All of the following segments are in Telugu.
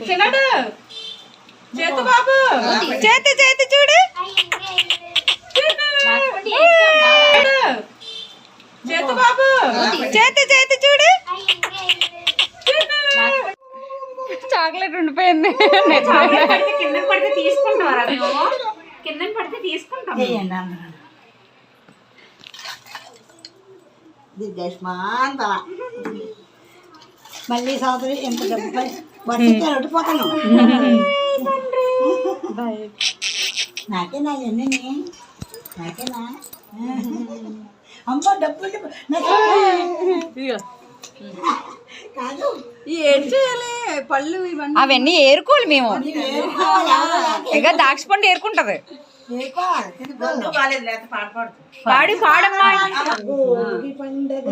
తిప్పి చేతు బాబు చేతి చేతి చూడు చేతు బాబు చేతి చేతి చూడు! చాక్లెట్ ఉండిపోయింది చాక్లెట్ పడితే కిందకి పడితే తీసుకుంటాం దీర్ఘష్మాంతమ మళ్ళీ సంవత్సరం ఎంత డబ్బు పై వర్షించాలి ఒడిపోతాను నాకేనా ఇవన్నీ? నాకేనా? అమ్మ డబ్బు ఉండి- నాకు- కాదు. ఏం చేయాలి? పళ్ళు ఇవన్నీ. అవన్నీ ఏరుకోవాలి మేము. ఇక దాక్ష పండు ఏరుకుంటది. పాడి పాడమ్మా. పండగ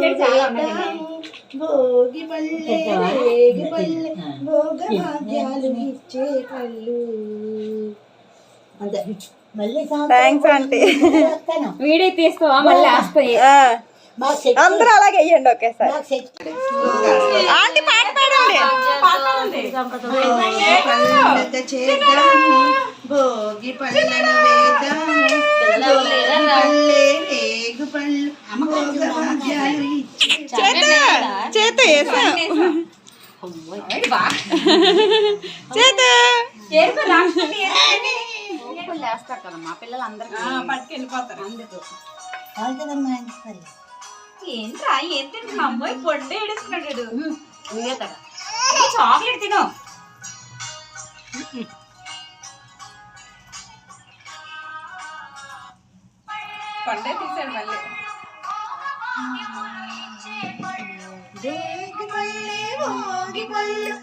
భోగి వేద్దాం. భోగి రేగి భాగ్యాలు ఇచ్చే కళ్ళు అంతే మళ్ళీ థ్యాంక్స్ ఆంటీ వీడియో తీస్తావా మళ్ళీ వస్తాయి అందరూ అలాగే వెయ్యండి ఒకేసారి ఆంటీ పాట పాడండి భోగి పళ్ళే రేగు పళ్ళు చేత చేత పిల్లలందరికీ పట్టుకెళ్ళిపోతారు. సరే ఏంట్రా ఏం తింటున్నా అమ్మాయి పొడ్డు ఏడుస్తున్నాడు చాక్లెట్ తిను. పండే తీసాడు మళ్ళీ. భోగి పళ్ళే భోగి పళ్ళు